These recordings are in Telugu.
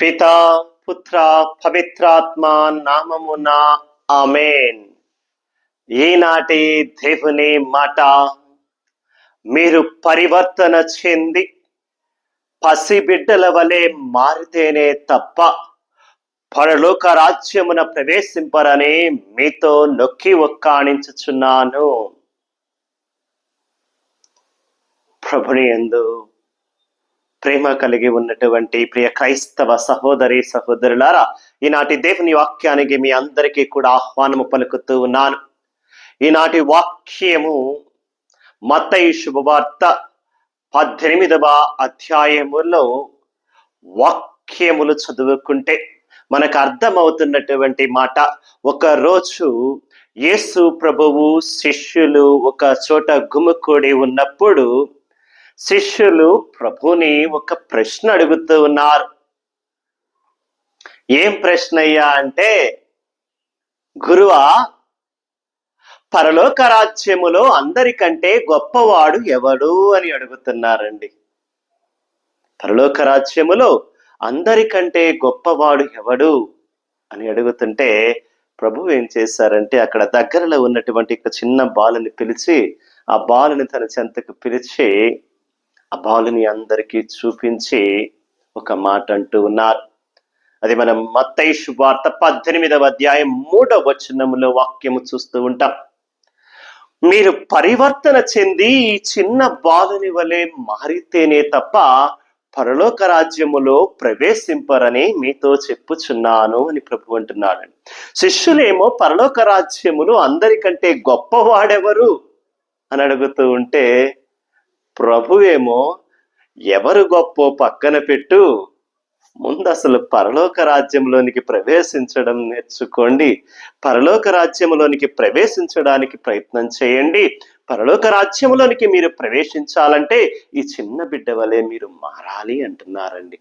పిత పుత్ర పవిత్రాత్మ నామమున ఆమెన్. ఈనాటి దేవుని మాట మీరు పరివర్తన చెంది పసిబిడ్డల వలె మారితేనే తప్ప పరలోక రాజ్యమున ప్రవేశింపరని మీతో నొక్కి ఒక్కాణించుచున్నాను. ప్రభుని ఎందు ప్రేమ కలిగి ఉన్నటువంటి ప్రియ క్రైస్తవ సహోదరి సహోదరులారా ఈనాటి దేవుని వాక్యానికి మీ అందరికీ కూడా ఆహ్వానము పలుకుతూ ఉన్నాను. ఈనాటి వాక్యము మత్తయి శుభవార్త పద్దెనిమిదవ అధ్యాయములో వాక్యములు చదువుకుంటే మనకు అర్థమవుతున్నటువంటి మాట ఒకరోజు యేసు ప్రభువు శిష్యులు ఒక చోట గుమ్ముకూడి ఉన్నప్పుడు శిష్యులు ప్రభుని ఒక ప్రశ్న అడుగుతూ ఉన్నారు. ఏం ప్రశ్న అయ్యా అంటే గురువా పరలోక రాజ్యములో అందరికంటే గొప్పవాడు ఎవడు? అని అడుగుతున్నారండి. పరలోక రాజ్యములో అందరికంటే గొప్పవాడు ఎవడు? అని అడుగుతుంటే ప్రభు ఏం చేశారంటే అక్కడ దగ్గరలో ఉన్నటువంటి ఒక చిన్న బాలుని పిలిచి ఆ బాలుని తన చెంతకు పిలిచి ఆ బాలుని అందరికీ చూపించి ఒక మాట అంటూ ఉన్నారు. అది మనం మత్తైష్ శుభార్త పద్దెనిమిదవ అధ్యాయం మూడవ వచనంలో వాక్యము చూస్తూ ఉంటాం. మీరు పరివర్తన చెంది ఈ చిన్న బాలుని వలె మారితేనే తప్ప పరలోక రాజ్యములో ప్రవేశింపరని మీతో చెప్పుచున్నాను అని ప్రభు అంటున్నాడు. శిష్యులేమో పరలోక రాజ్యములు అందరికంటే గొప్పవాడెవరు? అని అడుగుతూ ఉంటే ప్రభువేమో ఎవరు గొప్ప పక్కన పెట్టు. ముందు అసలు పరలోక రాజ్యంలోనికి ప్రవేశించడం నేర్చుకోండి. పరలోక రాజ్యంలోనికి ప్రవేశించడానికి ప్రయత్నం చేయండి. పరలోక రాజ్యంలోనికి మీరు ప్రవేశించాలంటే ఈ చిన్న బిడ్డ వలె మీరు మారాలి అంటున్నారండి.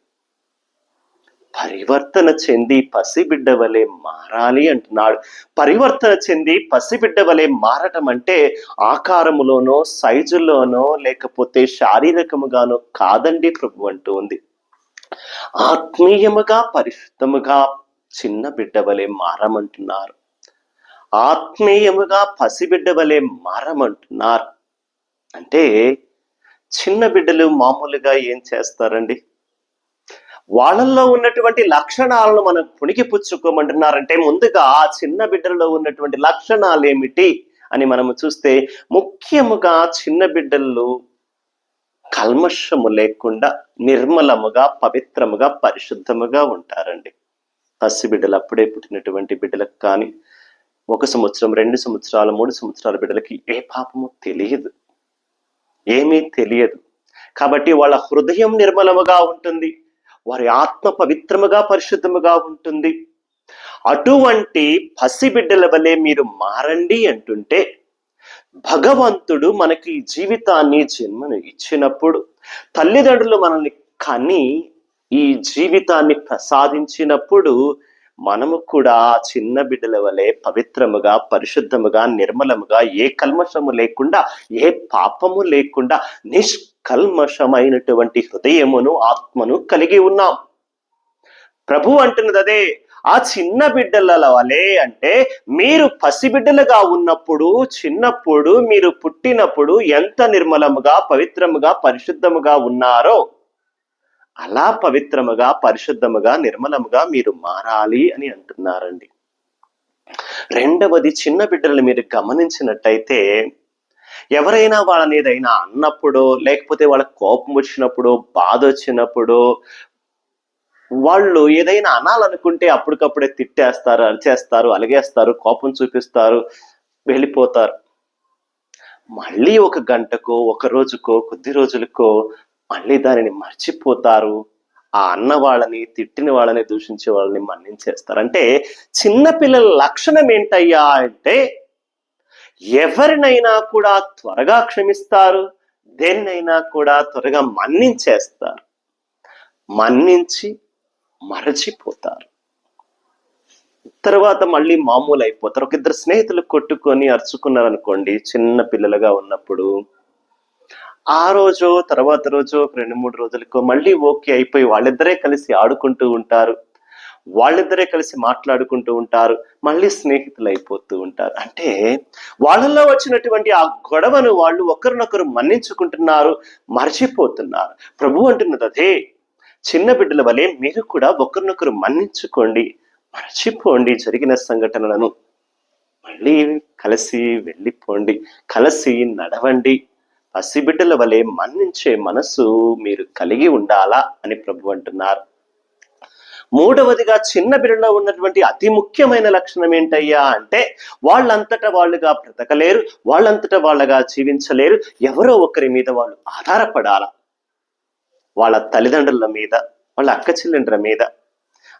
పరివర్తన చెంది పసిబిడ్డ వలె మారాలి అంటున్నాడు. పరివర్తన చెంది పసిబిడ్డ వలె మారటం అంటే ఆకారములోనో సైజులోనో లేకపోతే శారీరకముగానో కాదండి ప్రభు అంటూ ఉంది. ఆత్మీయముగా పరిశుద్ధముగా చిన్న బిడ్డ వలె మారమంటున్నారు. ఆత్మీయముగా పసిబిడ్డ వలె మారమంటున్నారు. అంటే చిన్న బిడ్డలు మామూలుగా ఏం చేస్తారండి? వాళ్ళల్లో ఉన్నటువంటి లక్షణాలను మనం పుణికి పుచ్చుకోమంటున్నారంటే ముందుగా ఆ చిన్న బిడ్డల్లో ఉన్నటువంటి లక్షణాలు ఏమిటి అని మనము చూస్తే ముఖ్యముగా చిన్న బిడ్డలు కల్మషము లేకుండా నిర్మలముగా పవిత్రముగా పరిశుద్ధముగా ఉంటారండి. పసి బిడ్డలు అప్పుడే పుట్టినటువంటి బిడ్డలకు కానీ ఒక సంవత్సరం రెండు సంవత్సరాలు మూడు సంవత్సరాల బిడ్డలకి ఏ పాపము తెలియదు. ఏమీ తెలియదు. కాబట్టి వాళ్ళ హృదయం నిర్మలముగా ఉంటుంది. వారి ఆత్మ పవిత్రముగా పరిశుద్ధముగా ఉంటుంది. అటువంటి పసిబిడ్డల వలె మీరు మారండి అంటుంటే భగవంతుడు మనకి ఈ జీవితాన్ని జన్మను ఇచ్చినప్పుడు తల్లిదండ్రులు మనల్ని కని ఈ జీవితాన్ని ప్రసాదించినప్పుడు మనము కూడా చిన్న బిడ్డల వలె పవిత్రముగా పరిశుద్ధముగా నిర్మలముగా ఏ కల్మషము లేకుండా ఏ పాపము లేకుండా నిష్కల్మషమైనటువంటి హృదయమును ఆత్మను కలిగి ఉన్నాం. ప్రభు అంటున్నది అదే ఆ చిన్న బిడ్డల వలె అంటే మీరు పసిబిడ్డలుగా ఉన్నప్పుడు చిన్నప్పుడు మీరు పుట్టినప్పుడు ఎంత నిర్మలముగా పవిత్రముగా పరిశుద్ధముగా ఉన్నారో అలా పవిత్రముగా పరిశుద్ధముగా నిర్మలముగా మీరు మారాలి అని అంటున్నారండి. రెండవది చిన్న బిడ్డలను మీరు గమనించినట్టయితే ఎవరైనా వాళ్ళని ఏదైనా అన్నప్పుడు లేకపోతే వాళ్ళ కోపం వచ్చినప్పుడు బాధ వచ్చినప్పుడు వాళ్ళు ఏదైనా అనాలనుకుంటే అప్పటికప్పుడే తిట్టేస్తారు అరిచేస్తారు అలిగేస్తారు కోపం చూపిస్తారు వెళ్ళిపోతారు. మళ్ళీ ఒక గంటకో ఒక రోజుకో కొద్ది రోజులకో మళ్ళీ దానిని మర్చిపోతారు. ఆ అన్న వాళ్ళని తిట్టిన వాళ్ళని దూషించే వాళ్ళని మన్నించేస్తారు. అంటే చిన్నపిల్లల లక్షణం ఏంటయ్యా అంటే ఎవరినైనా కూడా త్వరగా క్షమిస్తారు. దేన్నైనా కూడా త్వరగా మన్నించేస్తారు. మన్నించి మరచిపోతారు. తర్వాత మళ్ళీ మామూలు అయిపోతారు ఒక ఇద్దరు స్నేహితులు కొట్టుకొని అరుచుకున్నారు అనుకోండి చిన్న పిల్లలుగా ఉన్నప్పుడు ఆ రోజు తర్వాత రోజు ఒక రెండు మూడు రోజులకు మళ్ళీ ఓకే అయిపోయి వాళ్ళిద్దరే కలిసి ఆడుకుంటూ ఉంటారు. వాళ్ళిద్దరే కలిసి మాట్లాడుకుంటూ ఉంటారు. మళ్ళీ స్నేహితులు అయిపోతూ ఉంటారు. అంటే వాళ్ళల్లో వచ్చినటువంటి ఆ గొడవను వాళ్ళు ఒకరినొకరు మన్నించుకుంటున్నారు మర్చిపోతున్నారు. ప్రభు అంటున్నది అదే. చిన్న బిడ్డల వలె మీరు కూడా ఒకరినొకరు మన్నించుకోండి మర్చిపోండి జరిగిన సంఘటనలను. మళ్ళీ కలిసి వెళ్ళిపోండి కలిసి నడవండి. పసిబిడ్డల వలె మన్నించే మనసు మీరు కలిగి ఉండాలా అని ప్రభు అంటున్నారు. మూడవదిగా చిన్న బిడ్డలో ఉన్నటువంటి అతి ముఖ్యమైన లక్షణం ఏంటయ్యా అంటే వాళ్ళంతటా వాళ్ళుగా బ్రతకలేరు వాళ్ళంతటా వాళ్ళగా జీవించలేరు ఎవరో ఒకరి మీద వాళ్ళు ఆధారపడాల. వాళ్ళ తల్లిదండ్రుల మీద వాళ్ళ అక్క చెల్లెండ్ర మీద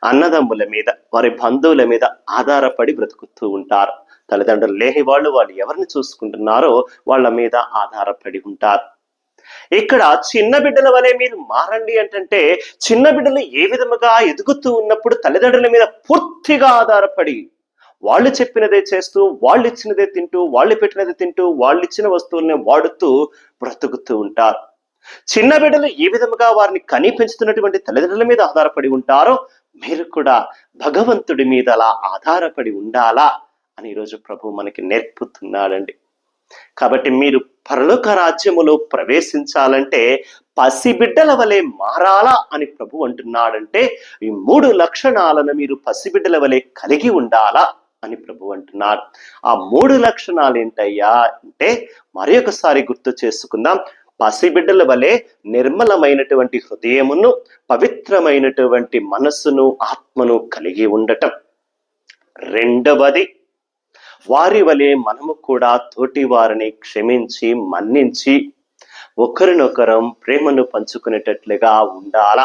అన్నదమ్ముల మీద వారి బంధువుల మీద ఆధారపడి బ్రతుకుతూ ఉంటారు. తల్లిదండ్రులు లేని వాళ్ళు వాళ్ళు ఎవరిని చూసుకుంటున్నారో వాళ్ళ మీద ఆధారపడి ఉంటారు. ఇక్కడ చిన్న బిడ్డల వలె మీరు మారండి అంటే చిన్న బిడ్డలు ఏ విధముగా ఎదుగుతూ ఉన్నప్పుడు తల్లిదండ్రుల మీద పూర్తిగా ఆధారపడి వాళ్ళు చెప్పినదే చేస్తూ వాళ్ళు ఇచ్చినదే తింటూ వాళ్ళు పెట్టినదే తింటూ వాళ్ళు ఇచ్చిన వస్తువుల్ని వాడుతూ బ్రతుకుతూ ఉంటారు. చిన్న బిడ్డలు ఏ విధముగా వారిని కనిపించుతున్నటువంటి తల్లిదండ్రుల మీద ఆధారపడి ఉంటారో మీరు కూడా భగవంతుడి మీద అలా ఆధారపడి ఉండాలా? అని ఈరోజు ప్రభు మనకి నేర్పుతున్నాడండి. కాబట్టి మీరు పరలోక రాజ్యములో ప్రవేశించాలంటే పసిబిడ్డల వలె మారాలా అని ప్రభు అంటున్నాడంటే ఈ మూడు లక్షణాలను మీరు పసిబిడ్డల వలె కలిగి ఉండాలా అని ప్రభు అంటున్నారు. ఆ మూడు లక్షణాలు ఏంటయ్యా అంటే మరి ఒకసారి గుర్తు చేసుకుందాం. పసిబిడ్డల వలె నిర్మలమైనటువంటి హృదయమును పవిత్రమైనటువంటి మనస్సును ఆత్మను కలిగి ఉండటం. రెండవది వారి వలె మనము కూడా తోటి వారిని క్షమించి మన్నించి ఒకరినొకరం ప్రేమను పంచుకునేటట్లుగా ఉండాల?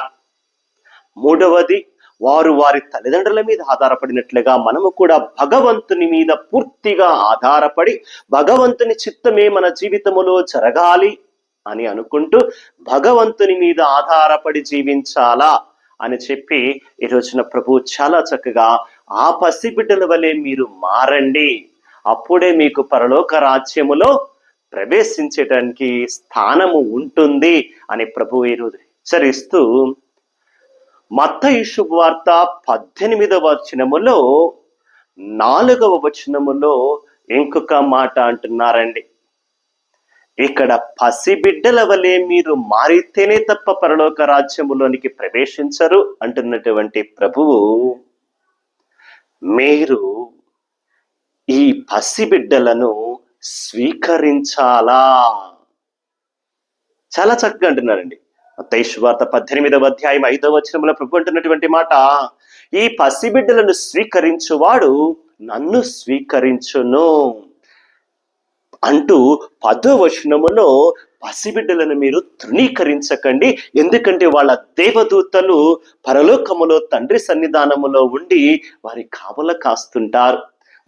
మూడవది వారు వారి తల్లిదండ్రుల మీద ఆధారపడినట్లుగా మనము కూడా భగవంతుని మీద పూర్తిగా ఆధారపడి భగవంతుని చిత్తమే మన జీవితములో జరగాలి అని అనుకుంటూ భగవంతుని మీద ఆధారపడి జీవించాలా? అని చెప్పి ఈ రోజున ప్రభు చాలా చక్కగా ఆ పసిబిడ్డల వలె మీరు మారండి. అప్పుడే మీకు పరలోక రాజ్యములో ప్రవేశించటానికి స్థానము ఉంటుంది అని ప్రభు ఈరోజు హెచ్చరిస్తూ మత్త శుభవార్త పద్దెనిమిదవ వచనములో నాలుగవ వచనములో ఇంకొక మాట అంటున్నారండి. ఇక్కడ పసిబిడ్డల వలె మీరు మారితేనే తప్ప పరలోక రాజ్యములోనికి ప్రవేశించరు అంటున్నటువంటి ప్రభువు. మీరు ఈ పసిబిడ్డలను స్వీకరించాలా? చాలా చక్కగా అంటున్నారండి. వార్త పద్దెనిమిదవ అధ్యాయం ఐదవ వచనంలో ప్రభు అంటున్నటువంటి మాట ఈ పసిబిడ్డలను స్వీకరించువాడు నన్ను స్వీకరించును. అంటూ పదో వచనములో పసిబిడ్డలను మీరు తృణీకరించకండి. ఎందుకంటే వాళ్ళ దేవదూతలు పరలోకములో తండ్రి సన్నిధానములో ఉండి వారి కావల కాస్తుంటారు.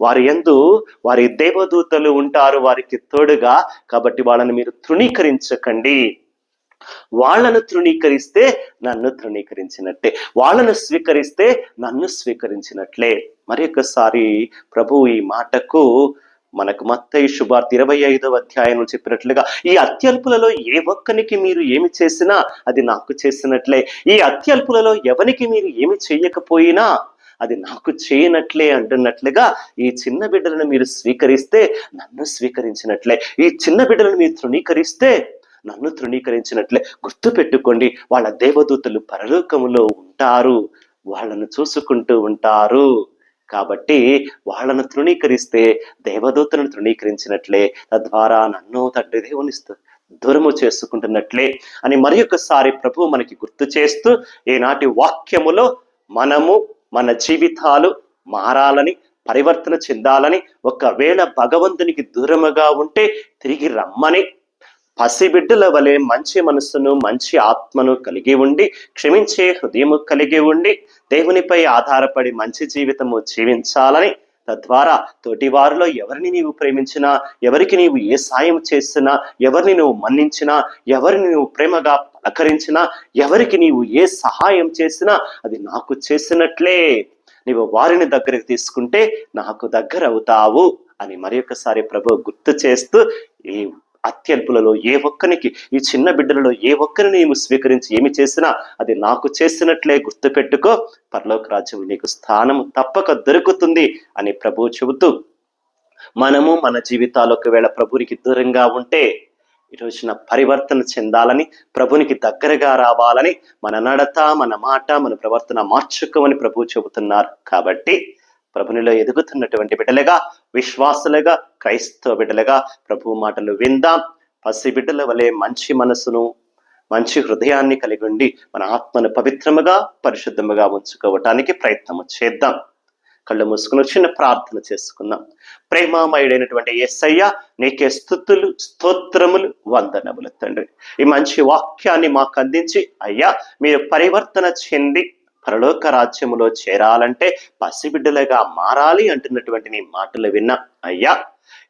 వారి ఎందు వారి దేవదూతలు ఉంటారు. వారికి తోడుగా కాబట్టి వాళ్ళని మీరు తృణీకరించకండి. వాళ్ళను తృణీకరిస్తే నన్ను తృణీకరించినట్టే. వాళ్ళను స్వీకరిస్తే నన్ను స్వీకరించినట్లే. మరి ఒకసారి ప్రభు ఈ మాటకు మనకు మత్తయి శుభార్త ఇరవై ఐదవ అధ్యాయంలో చెప్పినట్లుగా ఈ అత్యల్పులలో ఏ ఒక్కనికి మీరు ఏమి చేసినా అది నాకు చేసినట్లే. ఈ అత్యల్పులలో ఎవరికి మీరు ఏమి చేయకపోయినా అది నాకు చేయనట్లే అంటున్నట్లుగా ఈ చిన్న బిడ్డలను మీరు స్వీకరిస్తే నన్ను స్వీకరించినట్లే. ఈ చిన్న బిడ్డలను మీరు తృణీకరిస్తే నన్ను తృణీకరించినట్లే. గుర్తు పెట్టుకోండి వాళ్ళ దేవదూతలు పరలోకములో ఉంటారు. వాళ్ళను చూసుకుంటూ ఉంటారు. కాబట్టి వాళ్ళను తృణీకరిస్తే దేవదూతలను తృణీకరించినట్లే తద్వారా నన్ను తండ్రి దేవునిస్తూ దూరము చేసుకుంటున్నట్లే అని మరి ఒకసారి ప్రభు మనకి గుర్తు చేస్తూ ఈనాటి వాక్యములో మనము మన జీవితాలు మారాలని పరివర్తన చెందాలని ఒకవేళ భగవంతునికి దూరముగా ఉంటే తిరిగి రమ్మని పసిబిడ్డల వలె మంచి మనస్సును మంచి ఆత్మను కలిగి ఉండి క్షమించే హృదయము కలిగి ఉండి దేవునిపై ఆధారపడి మంచి జీవితము జీవించాలని తద్వారా తోటి వారిలో ఎవరిని నీవు ప్రేమించినా ఎవరికి నీవు ఏ సాయం చేసినా ఎవరిని నువ్వు మన్నించినా ఎవరిని నువ్వు ప్రేమగా పలకరించినా ఎవరికి నీవు ఏ సహాయం చేసినా అది నాకు చేసినట్లే. నీవు వారిని దగ్గరికి తీసుకుంటే నాకు దగ్గర అవుతావు అని మరి ఒకసారి ప్రభు గుర్తు చేస్తూ ఈ అత్యల్పులలో ఏ ఒక్కరికి ఈ చిన్న బిడ్డలలో ఏ ఒక్కరిని నీవు స్వీకరించి ఏమి చేసినా అది నాకు చేసినట్లే గుర్తుపెట్టుకో. పరలోక రాజ్యం నీకు స్థానం తప్పక దొరుకుతుంది అని ప్రభువు చెబుతూ మనము మన జీవితాలు ఒకవేళ ప్రభునికి దూరంగా ఉంటే ఈ రోజున పరివర్తన చెందాలని ప్రభునికి దగ్గరగా రావాలని మన నడత మన మాట మన ప్రవర్తన మార్చుకోమని ప్రభు చెబుతున్నారు. కాబట్టి ప్రభునిలో ఎదుగుతున్నటువంటి బిడ్డలుగా విశ్వాసులుగా క్రైస్తవ బిడ్డలుగా ప్రభు మాటలు విందాం. పసి బిడ్డల వలె మంచి మనసును మంచి హృదయాన్ని కలిగి ఉండి మన ఆత్మను పవిత్రముగా పరిశుద్ధముగా ఉంచుకోవటానికి ప్రయత్నము చేద్దాం. కళ్ళు మూసుకుని చిన్న ప్రార్థన చేసుకుందాం. ప్రేమామయుడైనటువంటి ఎస్సయ్య నీకే స్థుతులు స్తోత్రములు వందనములు తండ్రి. ఈ మంచి వాక్యాన్ని మాకు అందించి అయ్యా మీరు పరివర్తన చెంది పరలోక రాజ్యములో చేరాలంటే పసిబిడ్డలుగా మారాలి అంటున్నటువంటి నీ మాటలు విన్నా అయ్యా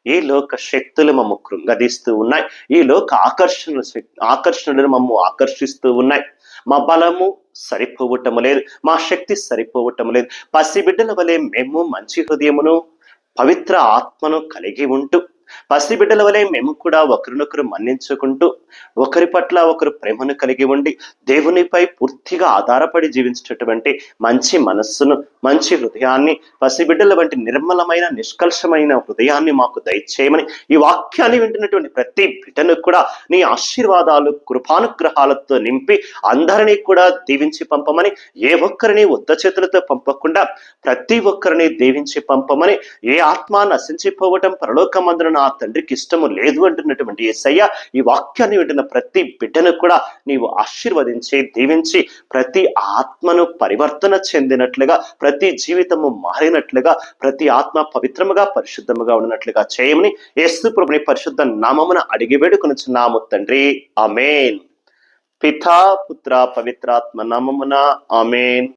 ఈ లోక శక్తులు మమ్ము కృంగదీస్తూ ఉన్నాయి. ఈ లోక ఆకర్షణ ఆకర్షణలు మమ్ము ఆకర్షిస్తూ ఉన్నాయి. మా బలము సరిపోవటం లేదు. మా శక్తి సరిపోవటం లేదు. పసిబిడ్డల వలె మేము మంచి హృదయమును పవిత్ర ఆత్మను కలిగి ఉంటూ పసిబిడ్డల వలె మేము కూడా ఒకరినొకరు మన్నించుకుంటూ ఒకరి పట్ల ఒకరు ప్రేమను కలిగి ఉండి దేవునిపై పూర్తిగా ఆధారపడి జీవించేటటువంటి మంచి మనస్సును మంచి హృదయాన్ని పసిబిడ్డల వంటి నిర్మలమైన నిష్కల్షమైన హృదయాన్ని మాకు దయచేయమని ఈ వాక్యాన్ని వింటున్నటువంటి ప్రతి బిడ్డను కూడా నీ ఆశీర్వాదాలు కృపానుగ్రహాలతో నింపి అందరినీ కూడా దీవించి పంపమని ఏ ఒక్కరిని ఉద్ద చేతులతో పంపకుండా ప్రతి ఒక్కరిని దీవించి పంపమని ఏ ఆత్మ నశించిపోవటం పరలోకమందున నా తండ్రికి ఇష్టము లేదు అంటున్నటువంటి ఏసయ్య ఈ వాక్యాన్ని వింటున్న ప్రతి బిడ్డను కూడా నీవు ఆశీర్వదించి దీవించి ప్రతి ఆత్మను పరివర్తన చెందినట్లుగా ప్రతి జీవితము మారినట్లుగా ప్రతి ఆత్మ పవిత్రముగా పరిశుద్ధముగా ఉన్నట్లుగా చేయమని యేసు ప్రభుని పరిశుద్ధ నామమున అడిగి వేడుకొనిచున్నాము తండ్రి. ఆమెన్. పితా పుత్ర పవిత్రాత్మ నామమున ఆమెన్.